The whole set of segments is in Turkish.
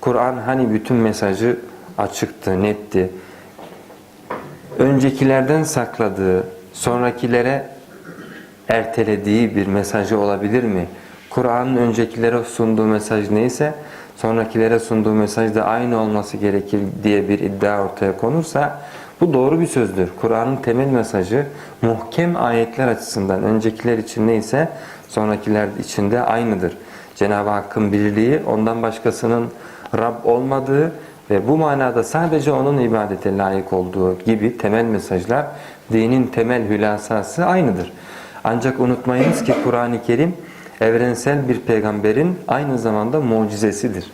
Kur'an hani bütün mesajı açıktı, netti. Öncekilerden sakladığı, sonrakilere ertelediği bir mesajı olabilir mi? Kur'an'ın öncekilere sunduğu mesaj neyse sonrakilere sunduğu mesaj da aynı olması gerekir diye bir iddia ortaya konursa bu doğru bir sözdür. Kur'an'ın temel mesajı muhkem ayetler açısından öncekiler için neyse sonrakiler için de aynıdır. Cenab-ı Hakk'ın birliği ondan başkasının Rab olmadığı ve bu manada sadece onun ibadete layık olduğu gibi temel mesajlar dinin temel hülasası aynıdır. Ancak unutmayınız ki Kur'an-ı Kerim evrensel bir peygamberin aynı zamanda mucizesidir.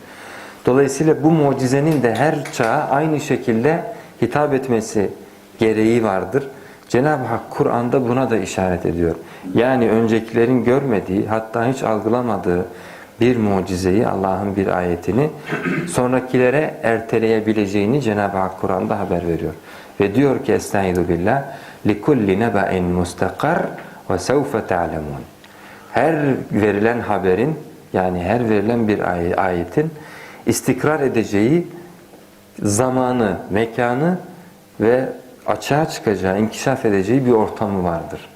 Dolayısıyla bu mucizenin de her çağa aynı şekilde hitap etmesi gereği vardır. Cenab-ı Hak Kur'an'da buna da işaret ediyor. Yani öncekilerin görmediği hatta hiç algılamadığı bir mucizeyi Allah'ın bir ayetini sonrakilere erteleyebileceğini Cenab-ı Hak Kur'an'da haber veriyor. Ve diyor ki Estaizu billah لِكُلِّ نَبَئٍ مُسْتَقَرٍ وَسَوْفَ تَعْلَمُونَ Her verilen haberin yani her verilen bir ay- ayetin istikrar edeceği zamanı, mekanı ve açığa çıkacağı, inkişaf edeceği bir ortamı vardır.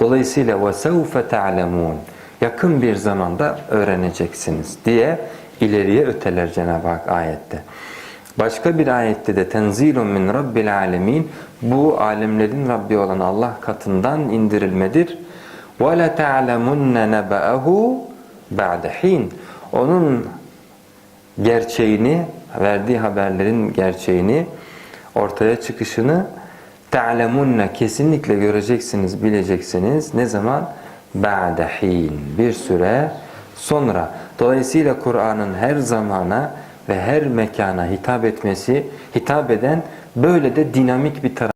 Dolayısıyla وَسَوْفَ تَعْلَمُونَ Yakın bir zamanda öğreneceksiniz diye ileriye öteler Cenab-ı Hak ayette. Başka bir ayette de tenzilun min rabbil alemin bu alemlerin Rabbi olan Allah katından indirilmedir. Ve la ta'lemunna naba'ahu ba'de hin. Onun gerçeğini, verdiği haberlerin gerçeğini, ortaya çıkışını ta'lemunna kesinlikle göreceksiniz, bileceksiniz. Ne zaman? Ba'de hin. Bir süre sonra. Dolayısıyla Kur'an'ın her zamana ve her mekana hitap etmesi, hitap eden böyle de dinamik bir taraf.